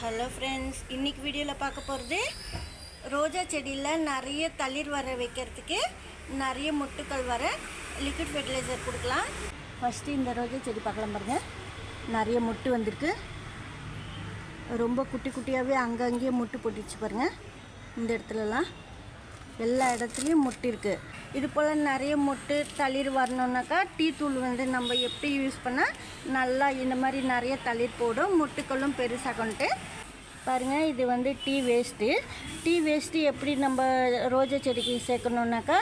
Hello friends இன்றைக்கி வீடியோவில் பார்க்க போகிறது ரோஜா செடியில் நிறைய தளிர் வர வைக்கிறதுக்கு நிறைய மொட்டுக்கள் வர லிக்விட் ஃபெர்டிலைசர் கொடுக்கலாம். ஃபஸ்ட்டு இந்த ரோஜா செடி பார்க்கலாம் பாருங்கள் நிறைய மொட்டு வந்திருக்கு. ரொம்ப குட்டி குட்டியாகவே அங்கங்கேயே மொட்டு போட்டுச்சு பாருங்கள் இந்த இடத்துலலாம். எல்லா இடத்துலையும் மொட்டு இருக்குது இது போல் நிறைய மொட்டு தளிர் வரணுன்னாக்கா டீ தூள் வந்து நம்ம எப்படி யூஸ் பண்ணால் நல்லா இந்த மாதிரி நிறைய தளிர் போடும் மொட்டுக்களும் பெருசாகன்ட்டு பாருங்கள் இது வந்து டீ வேஸ்ட்டு டீ வேஸ்ட்டு எப்படி நம்ம ரோஜா செடிக்கு சேர்க்கணுன்னாக்கா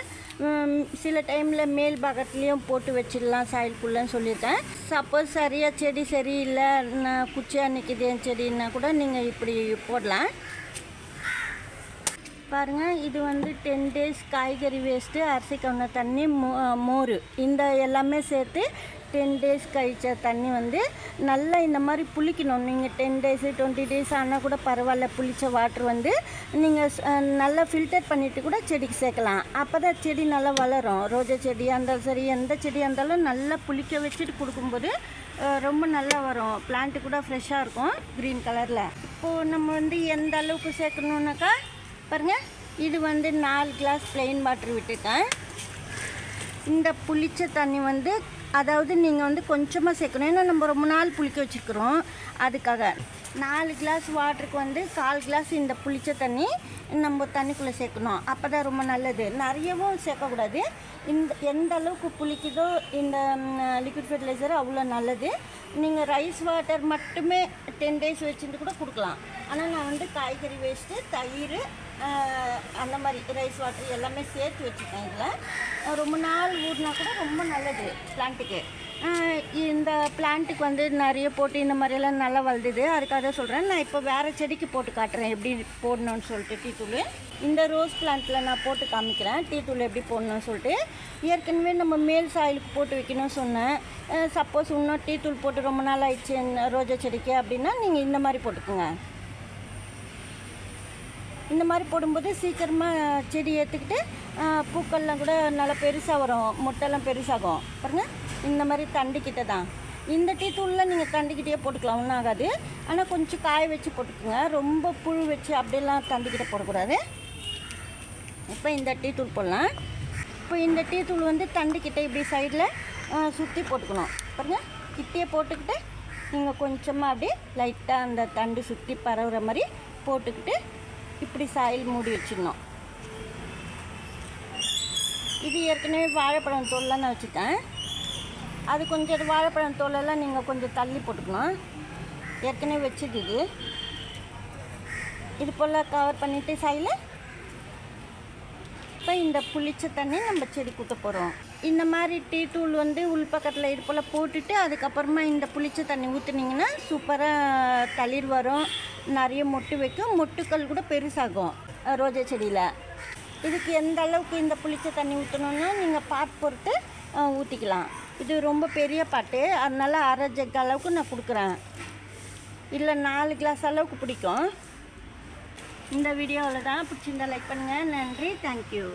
சில டைமில் மேல் பாகத்துலேயும் போட்டு வச்சிடலாம் சாயலுக்குள்ளன்னு சொல்லியிருக்கேன். சப்போஸ் சரியாக செடி சரியில்லை நான் குச்சியாக நிற்கிது என் செடின்னா கூட நீங்கள் இப்படி போடலாம். பாருங்க இது வந்து டென் டேஸ் காய்கறி வேஸ்ட்டு அரிசி கவுன தண்ணி மோ மோர். இந்த எல்லாமே சேர்த்து டென் டேஸ் கழிச்ச தண்ணி வந்து நல்லா இந்த மாதிரி புளிக்கணும். நீங்கள் டென் டேஸு டுவெண்ட்டி டேஸ் ஆனால் கூட பரவாயில்ல புளித்த வாட்ரு வந்து நீங்கள் நல்லா ஃபில்டர் பண்ணிவிட்டு கூட செடிக்கு சேர்க்கலாம். அப்போ தான் செடி நல்லா வளரும். ரோஜா செடியாக இருந்தாலும் சரி எந்த செடியாக இருந்தாலும் நல்லா புளிக்க வச்சுட்டு கொடுக்கும்போது ரொம்ப நல்லா வரும். பிளான்ட்டு கூட ஃப்ரெஷ்ஷாக இருக்கும் க்ரீன் கலரில் இப்போது நம்ம வந்து எந்த அளவுக்கு சேர்க்கணுன்னாக்கா பாருங்க. இது வந்து நாலு கிளாஸ் ப்ளெயின் வாட்டர் விட்டுட்டேன். இந்த புளிச்ச தண்ணி வந்து அதாவது நீங்கள் வந்து கொஞ்சமாக சேர்க்கணும். ஏன்னா நம்ம ரொம்ப நாள் புளிக்க வச்சுருக்குறோம். அதுக்காக நாலு கிளாஸ் வாட்டருக்கு வந்து கால் கிளாஸ் இந்த புளிச்ச தண்ணி நம்ம தண்ணிக்குள்ளே சேர்க்கணும். அப்போ தான் ரொம்ப நல்லது. நிறையவும் சேர்க்கக்கூடாது. இந்த எந்த அளவுக்கு புளிக்குதோ இந்த லிக்விட் ஃபெர்டிலைசர் அவ்வளோ நல்லது. நீங்கள் ரைஸ் வாட்டர் மட்டுமே டென் டேஸ் வச்சுட்டு கூட கொடுக்கலாம். ஆனால் நான் வந்து காய்கறி வேஸ்ட்டு தயிர் அந்த மாதிரி ரைஸ் வாட்டர் எல்லாமே சேர்த்து வச்சுருக்கேன் இதில். ரொம்ப நாள் ஊறினா கூட ரொம்ப நல்லது பிளான்ட்டுக்கு இந்த பிளான்ட்டுக்கு வந்து நிறைய போட்டு இந்த மாதிரியெல்லாம் நல்லா வளருது. அதுக்காக தான் சொல்கிறேன் நான் இப்போ வேறு செடிக்கு போட்டு காட்டுறேன். எப்படி போடணும்னு சொல்லிட்டு டீ தூள். இந்த ரோஸ் பிளான்ட்டில் நான் போட்டு காமிக்கிறேன். டீ தூள் எப்படி போடணும்னு சொல்லிட்டு. ஏற்கனவே நம்ம மேல் சாயிலுக்கு போட்டு வைக்கணும்னு சொன்னேன். சப்போஸ் இன்னும் டீ தூள் போட்டு ரொம்ப நாள் ஆயிடுச்சு இந்த ரோஜா செடிக்கு அப்படின்னா நீங்கள் இந்த மாதிரி போட்டுக்கோங்க. இந்த மாதிரி போடும்போது சீக்கிரமாக செடி ஏற்றுக்கிட்டு பூக்கள்லாம் கூட நல்லா பெருசாக வரும். முட்டைலாம் பெருசாகும். பாருங்கள் இந்த மாதிரி தண்டுக்கிட்ட தான். இந்த டீ தூளில் நீங்கள் தண்டுக்கிட்டே போட்டுக்கலாம். ஒன்றும் ஆகாது. ஆனால் கொஞ்சம் காய வச்சு போட்டுக்கோங்க. ரொம்ப புழு வச்சு அப்படியெல்லாம் தண்டுக்கிட்ட போடக்கூடாது. இப்போ இந்த டீ தூள் போடலாம். இப்போ இந்த டீ தூள் வந்து தண்டுக்கிட்ட இப்படி சைடில் சுற்றி போட்டுக்கணும். பாருங்கள் கிட்டே போட்டுக்கிட்டு நீங்கள் கொஞ்சமாக அப்படியே லைட்டாக அந்த தண்டு சுற்றி பரவுற மாதிரி போட்டுக்கிட்டு இப்படி சாயில் மூடி வச்சிடணும். இது ஏற்கனவே வாழைப்பழம் தோல்லாம் நான் வச்சுட்டேன் அது கொஞ்சம் இது வாழைப்பழம் தோலெல்லாம் நீங்கள் கொஞ்சம் தள்ளி போட்டுக்கணும். ஏற்கனவே வச்சது இது. இது போல் கவர் பண்ணிவிட்டு சாயில் இப்போ இந்த புளிச்ச தண்ணி நம்ம செடி கூட்ட போகிறோம் இந்த மாதிரி டீ தூள் வந்து உள் பக்கத்தில் இது போல் போட்டுட்டு அதுக்கப்புறமா இந்த புளிச்ச தண்ணி ஊற்றுனீங்கன்னா சூப்பராக தளிர் வரும். நிறைய மொட்டு வைக்கும். மொட்டுக்கள் கூட பெருசாகும் ரோஜா செடியில். இதுக்கு எந்த அளவுக்கு இந்த புளிச்ச தண்ணி ஊற்றணுன்னா நீங்கள் பாட் பொறுத்து ஊற்றிக்கலாம் இது ரொம்ப பெரிய பாட்டு. அதனால் அரை ஜக் அளவுக்கு நான் கொடுக்குறேன். இல்லை நாலு கிளாஸ் அளவுக்கு பிடிக்கும். இந்த வீடியோவில் தான் பிடிச்சிருந்தா லைக் பண்ணுங்கள் நன்றி. தேங்க்யூ